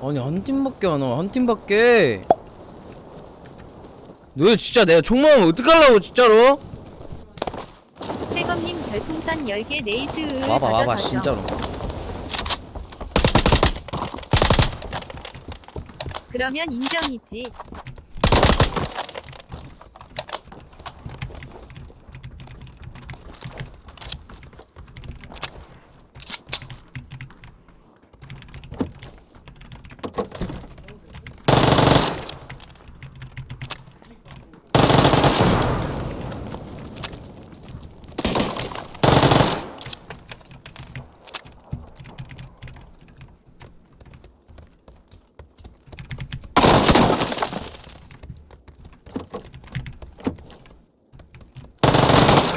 아니 한 팀밖에 안 와. 한 팀밖에. 너 진짜 내가 총망하면 어떡하려고 진짜로? 태검님 별풍선 10개 네이스 와봐 와봐 진짜로. 그러면 인정이지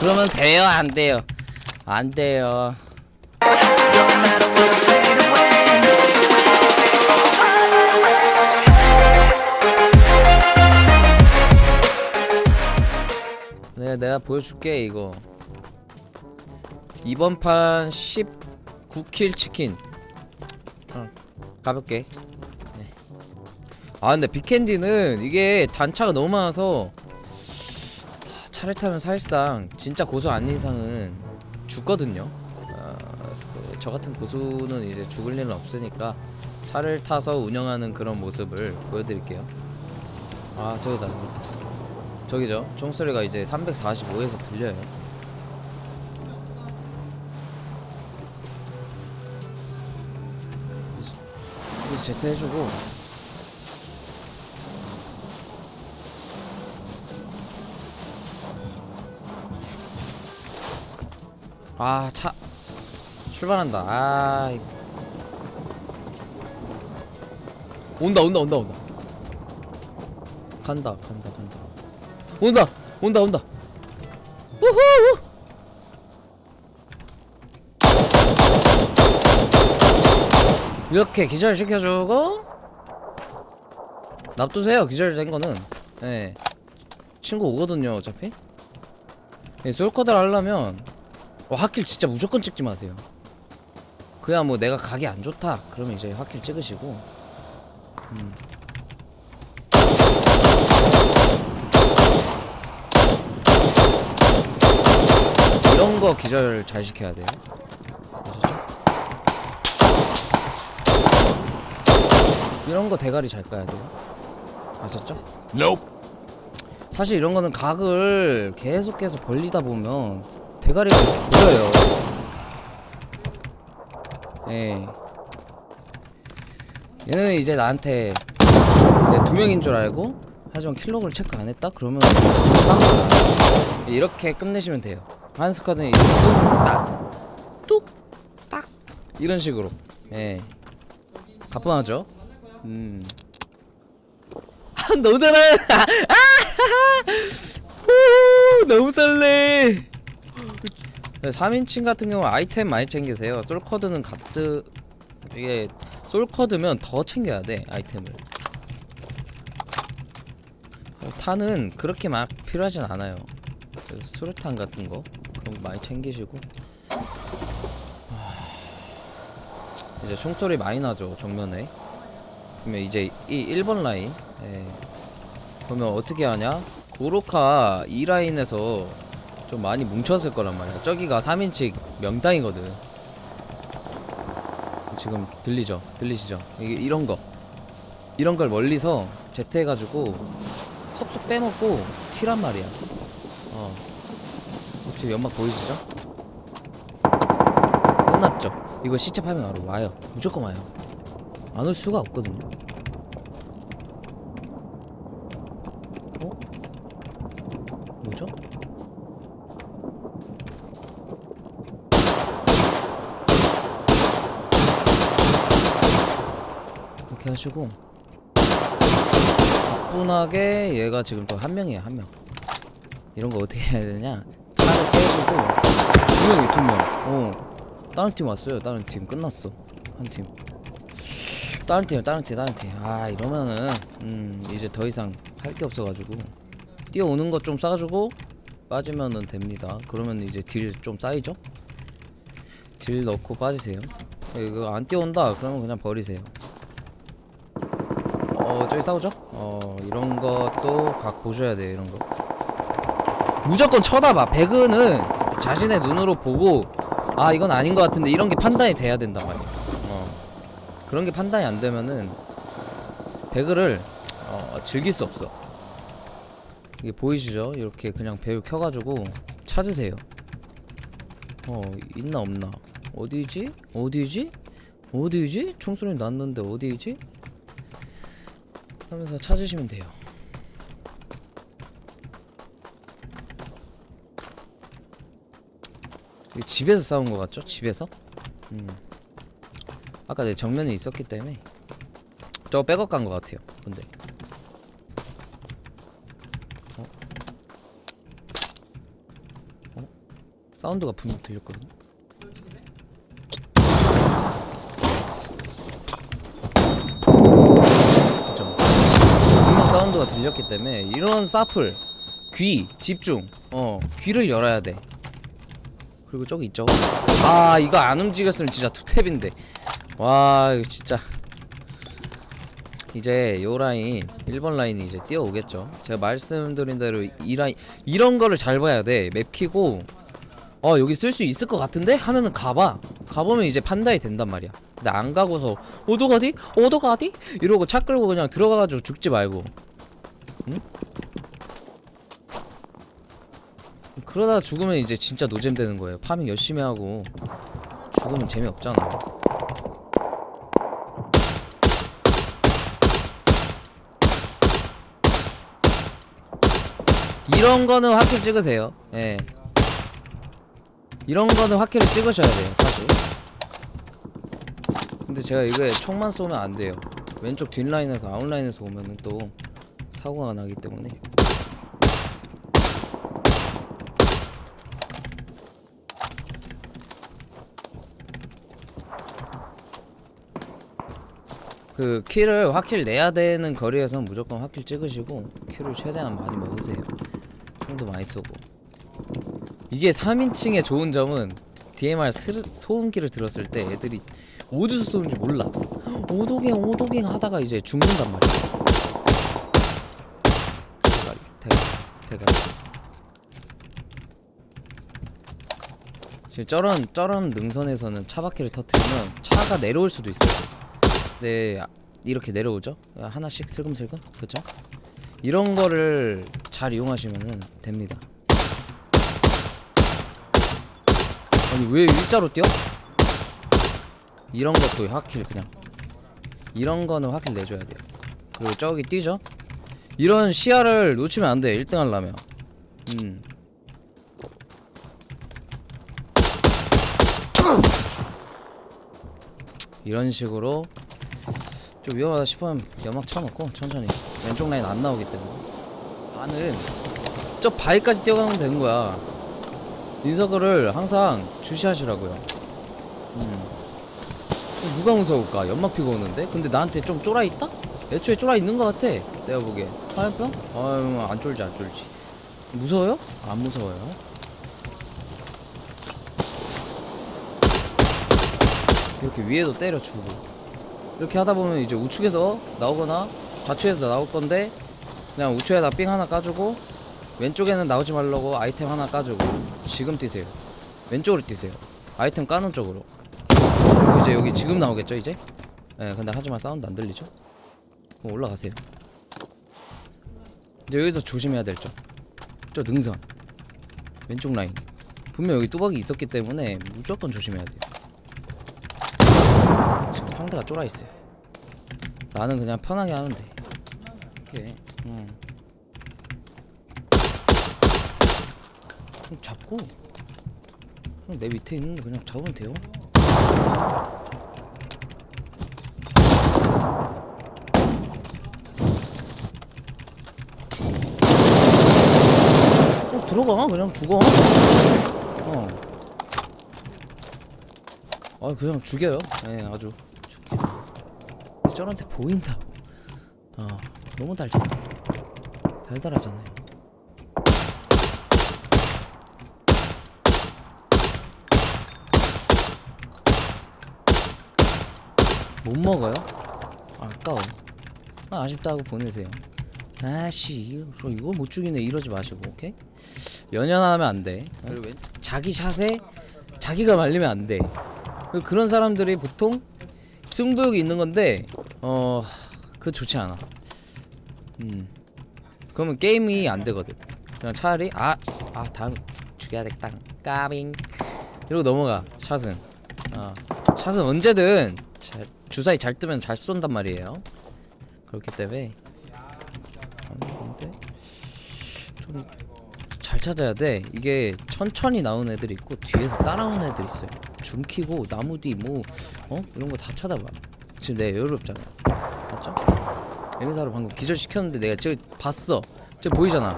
그러면 돼요 안 돼요? 안 돼요. 내가 내가 보여줄게 이거. 이번 판 19킬 치킨. 어, 가볍게. 네. 아 근데 빅캔디는 이게 단차가 너무 많아서 차를 타면 사실상 진짜 고수 아닌 이상은 죽거든요. 아, 그저 같은 고수는 이제 죽을 일은 없으니까 차를 타서 운영하는 그런 모습을 보여드릴게요. 아 저기다. 저기죠. 총소리가 이제 345에서 들려요. 그래서 제트 해주고 아 차. 출발한다. 아 이- 온다 온다 온다 온다. 간다 간다 간다. 온다 온다 온다. 우후 이렇게 기절 시켜주고 납두세요 기절된 거는. 예. 친구 오거든요 어차피. 예, 솔커들 하려면 어, 화킬 진짜 무조건 찍지 마세요. 그냥 뭐 내가 각이 안 좋다. 그러면 이제 화킬 찍으시고. 음. 이런 거 기절 잘 시켜야 돼요. 이런 거 대가리 잘 까야 돼요. 아셨죠? Nope. 사실 이런 거는 각을 계속해서 벌리다 보면 대가리가 이렇게 보여요. 예. 얘는 이제 나한테 내두 명인 줄 알고 하지만 킬로그를 체크 안 했다? 그러면 이렇게 끝내시면 돼요. 한 스쿼드는 이제 뚝딱 뚝딱 이런 식으로 예 가뿐하죠. 음. 아, 너무 잘해. 후, 너무 설레. 3인칭 같은 경우 아이템 많이 챙기세요. 솔커드는 가드 이게 솔커드면 더 챙겨야 돼 아이템을. 탄은 그렇게 막 필요하진 않아요. 수류탄 같은 거 그런 거 많이 챙기시고. 하, 이제 총소리 많이 나죠 정면에. 그러면 이제 이 1번 라인 예. 그러면 어떻게 하냐 고로카 2라인에서 좀 많이 뭉쳤을 거란 말이야. 저기가 3인칭 명당이거든. 지금 들리죠? 들리시죠? 이게 이런 거. 이런 걸 멀리서 제트 해가지고 쏙쏙 빼먹고 튀란 말이야. 어. 지금 연막 보이시죠? 끝났죠? 이거 시체 파면 바로 와요. 무조건 와요. 안 올 수가 없거든요. 어? 뭐죠? 이렇게 하시고 가뿐하게 얘가 지금 또 한 명이야 한 명. 이런 거 어떻게 해야 되냐? 차를 빼주고 두 명이 두 명. 어. 다른 팀 왔어요. 다른 팀 끝났어. 한 팀. 다른 팀, 다른 팀, 다른 팀. 아 이러면은 음 이제 더 이상 할 게 없어가지고 뛰어오는 것 좀 싸주고 빠지면은 됩니다. 그러면 이제 딜 좀 쌓이죠? 딜 넣고 빠지세요. 이거 안 뛰어온다 그러면 그냥 버리세요. 어 저기 싸우죠? 어 이런 것도 각 보셔야 돼요 이런 거 무조건 쳐다봐 배그는 자신의 눈으로 보고 아 이건 아닌 것 같은데 이런 게 판단이 돼야 된단 말이야 어 그런 게 판단이 안 되면은 배그를 어, 즐길 수 없어 이게 보이시죠? 이렇게 그냥 배를 켜가지고 찾으세요 어 있나 없나 어디지? 어디지? 어디지? 총소리 났는데 어디지? 하면서 찾으시면 돼요. 집에서 싸운 것 같죠? 집에서? 음. 아까 내 정면에 있었기 때문에 저거 백업 간 것 같아요. 근데 어? 어? 사운드가 분명 들렸거든요. 그죠. 분명 사운드가 들렸기 때문에 이런 사플 귀 집중 어 귀를 열어야 돼. 그리고 저기 있죠. 아 이거 안 움직였으면 진짜 투탭인데. 와 이거 진짜. 이제 요 라인 1번 라인이 이제 뛰어오겠죠. 제가 말씀드린 대로 이 라인 이런 거를 잘 봐야 돼맵 키고. 어 여기 쓸 수 있을 것 같은데? 하면은 가봐. 가보면 이제 판단이 된단 말이야. 근데 안 가고서 어디 가디? 어디 가디? 이러고 차 끌고 그냥 들어가가지고 죽지 말고 응? 그러다 죽으면 이제 진짜 노잼 되는 거예요. 파밍 열심히 하고 죽으면 재미없잖아. 이런 거는 확킬 찍으세요. 예. 이런 거는 확킬을 찍으셔야 돼요 사실. 근데 제가 이거에 총만 쏘면 안 돼요. 왼쪽 뒷라인에서 아웃라인에서 오면은 또 사고가 나기 때문에. 그 킬을 확킬 내야 되는 거리에서는 무조건 확킬 찍으시고 킬을 최대한 많이 먹으세요. 총도 많이 쏘고. 이게 3인칭의 좋은 점은 DMR 스, 소음기를 들었을 때 애들이 어디서 쏘는지 몰라. 오도갱 오도갱 하다가 이제 죽는단 말이야 대가리 지금 저런 저런 능선에서는 차바퀴를 터트리면 차가 내려올 수도 있어요. 네 아, 이렇게 내려오죠? 하나씩 슬금슬금? 그쵸? 이런 거를 잘 이용하시면 됩니다. 아니 왜 일자로 뛰어? 이런 것도 확킬 그냥. 이런 거는 확킬 내줘야 돼요. 그리고 저기 뛰죠 이런 시야를 놓치면 안 돼 1등 하려면. 음. 이런 식으로 좀 위험하다 싶으면 연막 쳐놓고 천천히. 왼쪽 라인 안 나오기 때문에. 나는 저 바위까지 뛰어가면 되는 거야. 인서클을 항상 주시하시라고요. 음. 누가 무서울까? 연막 피고 오는데? 근데 나한테 좀 쫄아 있다? 애초에 쫄아 있는 것 같아 내가 보기에 화염병? 아유 안 쫄지 안 쫄지. 무서워요? 안 무서워요. 이렇게 위에도 때려주고. 이렇게 하다 보면 이제 우측에서 나오거나 좌측에서 나올 건데 그냥 우측에다 삥 하나 까주고 왼쪽에는 나오지 말라고 아이템 하나 까주고. 지금 뛰세요. 왼쪽으로 뛰세요. 아이템 까는 쪽으로. 이제 여기 지금 나오겠죠 이제? 예 근데 하지만 사운드 안 들리죠 그럼 올라가세요. 이제 여기서 조심해야 될 점 저 능선. 왼쪽 라인. 분명 여기 뚜벅이 있었기 때문에 무조건 조심해야 돼요. 지금 상대가 쫄아 있어요. 나는 그냥 편하게 하면 돼. 이렇게 음. 그냥 잡고. 내 밑에 있는 거 그냥 잡으면 돼요 들어가. 그냥 죽어. 어. 아 그냥 죽여요? 예 아주. 죽게. 저한테 보인다고 아 너무 달잖아 달달하잖아요. 못 먹어요? 아, 아까워. 아, 아쉽다고 보내세요. 아씨 이거 못 죽이네. 이러지 마시고 오케이 연연하면 안돼. 자기 샷에 자기가 말리면 안돼. 그런 사람들이 보통 승부욕이 있는 건데 어 그거 좋지 않아. 음. 그러면 게임이 안 되거든. 그냥 차라리 아아 다음 죽여야겠다. 까빙. 이러고 넘어가 샷은. 아 샷은 언제든 잘, 주사위 잘 뜨면 잘 쏜단 말이에요. 그렇기 때문에. 아, 근데 좀 잘 찾아야 돼. 이게 천천히 나오는 애들이 있고 뒤에서 따라오는 애들이 있어요. 줌 키고 나무 뒤뭐 어? 이런 거 다 찾아봐. 지금 내가 여유롭잖아. 맞죠? 여기사로 방금 기절시켰는데 내가 저기 봤어. 저기 보이잖아.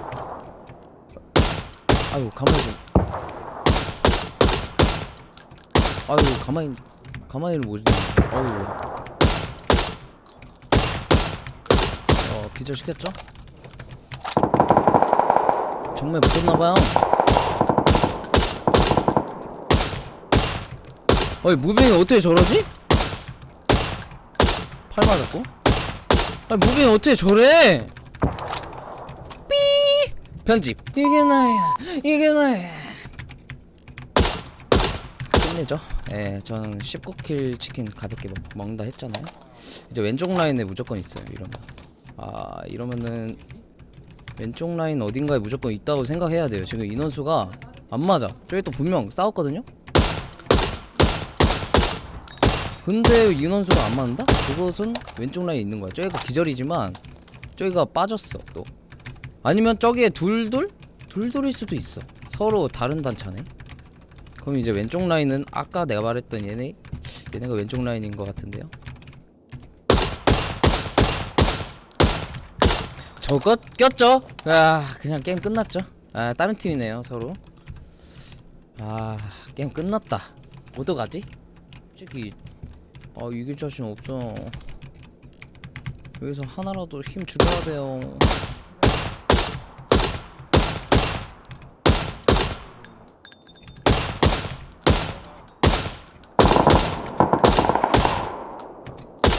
아유 가만히 좀 아유 가만히 가만히를 뭐지? 어우. 어 기절시켰죠? 정말 무섭나봐요. 어이 무빙이 어떻게 저러지? 팔 맞았고? 아니 무빙이 어떻게 저래? 삐! 편집. 이게 나야 이게 나야. 끝내죠. 예 저는 19킬 치킨 가볍게 먹, 먹는다 했잖아요. 이제 왼쪽 라인에 무조건 있어요 이러면. 아 이러면은 왼쪽 라인 어딘가에 무조건 있다고 생각해야 돼요. 지금 인원수가 안 맞아. 저기 또 분명 싸웠거든요? 근데 인원수가 안 맞는다? 그것은 왼쪽 라인에 있는 거야. 저기가 기절이지만 저기가 빠졌어 또. 아니면 저기에 둘둘? 둘둘일 수도 있어. 서로 다른 단차네. 그럼 이제 왼쪽 라인은 아까 내가 말했던 얘네 얘네가 왼쪽 라인인 것 같은데요 저거 꼈죠? 아 그냥 게임 끝났죠 아 다른 팀이네요 서로 아 게임 끝났다 어떡하지? 솔직히 아 이길 자신 없어 여기서 하나라도 힘 줄여야 돼요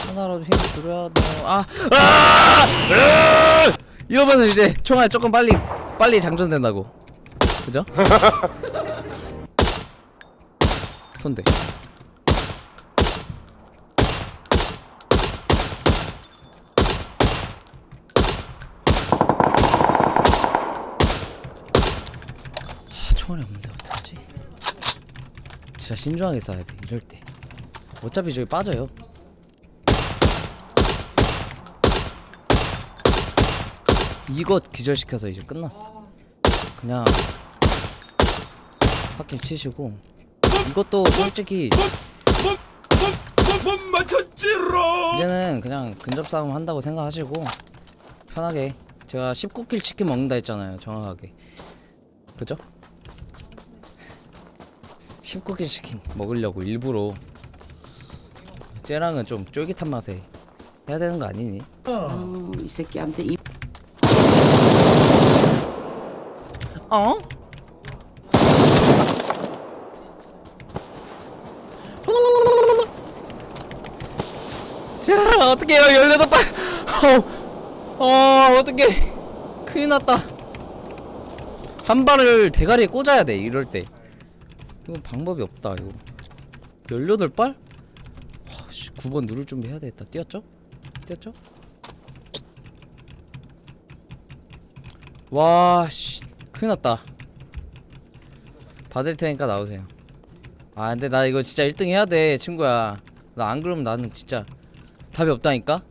하나라도 힘 줄여야 돼요 아! 아! 이러면은 이제 총알 조금 빨리 빨리 장전된다고 그죠? 손대 하, 총알이 없는데 어떡하지? 진짜 신중하게 쏴야 돼 이럴 때 어차피 저기 빠져요 이것 기절시켜서 이제 끝났어 그냥 확킬 치시고 이것도 솔직히 이제는 그냥 근접 싸움 한다고 생각하시고 편하게 제가 19킬 치킨 먹는다 했잖아요 정확하게 그죠? 19킬 치킨 먹으려고 일부러 쟤랑은 좀 쫄깃한 맛에 해야 되는 거 아니니? 어, 이 새끼한테 이 어? 자 어떡해요 18발 어, 어 어떡해 큰일 났다 한 발을 대가리에 꽂아야 돼 이럴 때 이건 방법이 없다 이거 18발? 와, 씨, 9번 누를 준비 해야 되겠다 뛰었죠? 뛰었죠? 와씨 큰일 났다. 받을 테니까 나오세요. 아 근데 나 이거 진짜 1등 해야 돼 친구야. 나 안 그러면 나는 진짜 답이 없다니까?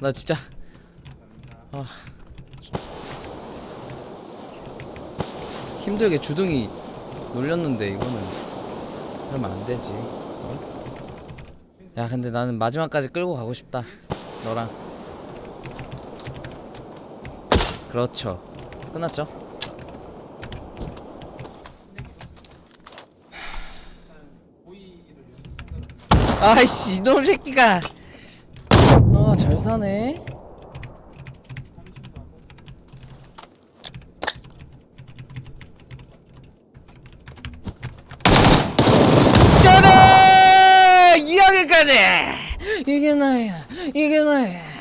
나 진짜. 아. 힘들게 주둥이 놀렸는데 이거는 그러면 안 되지. 어? 야 근데 나는 마지막까지 끌고 가고 싶다 너랑. 그렇죠. 끝났죠 아이씨 이놈 새끼가. 아 잘 사네. 짜라 이야기까지 이게 나야 이게 나야